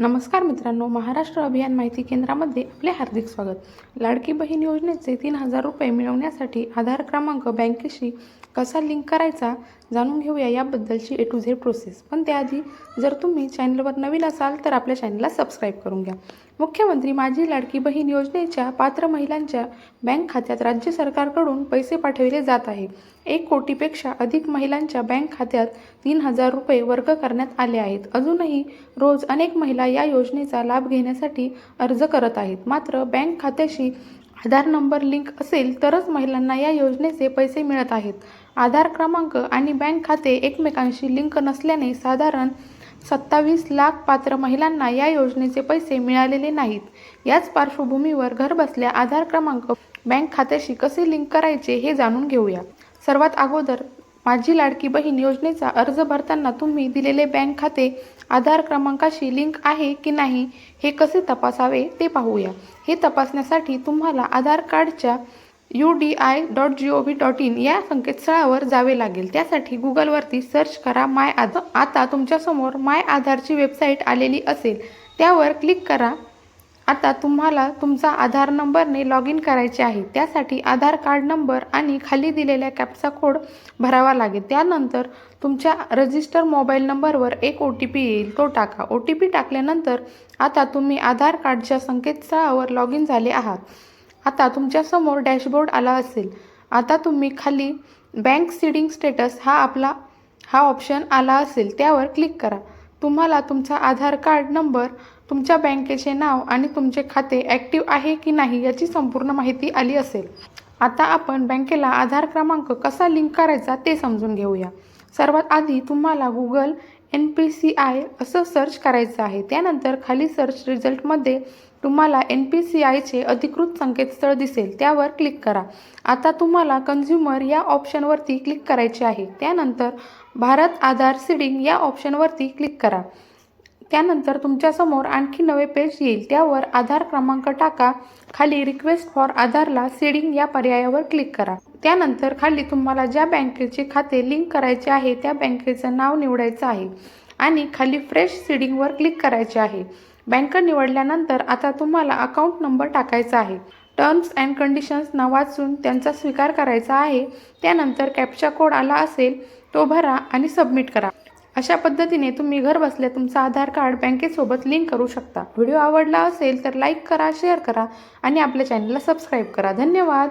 नमस्कार मित्रांनो महाराष्ट्र अभियान माहिती केंद्रामध्ये आपले हार्दिक स्वागत. लाडकी बहीण योजनेचे तीन हजार रुपये मिळवण्यासाठी आधार क्रमांक बँकेशी कसा लिंक करायचा जाणून घेऊया याबद्दलची ए टू झेड प्रोसेस पण त्याआधी जर तुम्ही चॅनलवर नवीन असाल तर आपल्या चॅनलला सबस्क्राईब करून घ्या. मुख्यमंत्री माझी लाडकी बहीण योजनेच्या पात्र महिलांच्या बँक खात्यात राज्य सरकारकडून पैसे पाठविले जात आहे. एक कोटीपेक्षा अधिक महिलांच्या बँक खात्यात तीन हजार रुपये वर्ग करण्यात आले आहेत. अजूनही रोज अनेक महिला या योजनेचा लाभ घेण्यासाठी अर्ज करत आहेत. मात्र बँक खात्याशी आधार नंबर लिंक असेल तरच महिलांना या योजनेचे पैसे मिळत आहेत. आधार क्रमांक आणि बँक खाते एकमेकांशी लिंक नसल्याने साधारण सत्तावीस लाख पात्र महिलांना या योजनेचे पैसे मिळालेले नाहीत. याच पार्श्वभूमीवर घरबसल्या आधार क्रमांक बँक खात्याशी कसे लिंक करायचे हे जाणून घेऊया. सर्वात अगोदर माझी लाडकी बहीण योजनेचा अर्ज भरताना तुम्ही दिलेले बँक खाते आधार क्रमांकाशी लिंक आहे की नाही हे कसे तपासावे ते पाहूया. हे तपासण्यासाठी तुम्हाला आधार कार्डच्या U D I dot G O V dot in या संकेतस्थळावर जावे लागेल. त्यासाठी गुगलवरती सर्च करा माय आधार. आता तुमच्यासमोर माय आधारची वेबसाईट आलेली असेल. त्यावर क्लिक करा. आता तुम्हाला तुमचा आधार नंबरने लॉग इन करायचे आहे. त्यासाठी आधार कार्ड नंबर आणि खाली दिलेल्या कॅपचा कोड भरावा लागेल. त्यानंतर तुमच्या रजिस्टर मोबाईल नंबरवर एक ओ टी पी येईल. तो टाका. ओ टी पी टाकल्यानंतर आता तुम्ही आधार कार्डच्या संकेतस्थळावर लॉग इन झाले आहात. आता तुमच्यासमोर डॅशबोर्ड आला असेल. आता तुम्ही खाली बँक सीडिंग स्टेटस हा आपला हा ऑप्शन आला असेल. त्यावर क्लिक करा. तुम्हाला तुमचा आधार कार्ड नंबर तुमच्या बँकेचे नाव आणि तुमचे खाते ॲक्टिव्ह आहे की नाही याची संपूर्ण माहिती आली असेल. आता आपण बँकेला आधार क्रमांक कसा लिंक करायचा ते समजून घेऊया. सर्वात आधी तुम्हाला Google N P C I असं सर्च करायचं आहे. त्यानंतर खाली सर्च रिझल्टमध्ये तुम्हाला एन पी सी आयचे अधिकृत संकेतस्थळ दिसेल. त्यावर क्लिक करा. आता तुम्हाला कन्झ्युमर या ऑप्शनवरती क्लिक करायचे आहे. त्यानंतर भारत आधार सीडिंग या ऑप्शनवरती क्लिक करा. त्यानंतर तुमच्यासमोर आणखी नवे पेज येईल. त्यावर आधार क्रमांक टाका. खाली रिक्वेस्ट फॉर आधारला सीडिंग या पर्यायावर क्लिक करा. त्यानंतर खाली तुम्हाला ज्या बँकेचे खाते लिंक करायचे आहे त्या बँकेचं नाव निवडायचं आहे आणि खाली फ्रेश सीडिंगवर क्लिक करायचे आहे. बँक निवडल्यानंतर आता तुम्हाला अकाउंट नंबर टाकायचा आहे. टर्म्स अँड कंडिशन्सना वाचून त्यांचा स्वीकार करायचा आहे. त्यानंतर कॅप्चा कोड आला असेल तो भरा आणि सबमिट करा. अशा पद्धतीने तुम्ही घर बसल्या तुमचा आधार कार्ड बँकेसोबत लिंक करू शकता. व्हिडिओ आवडला असेल तर लाईक करा शेअर करा आणि आपल्या चॅनलला सबस्क्राईब करा. धन्यवाद.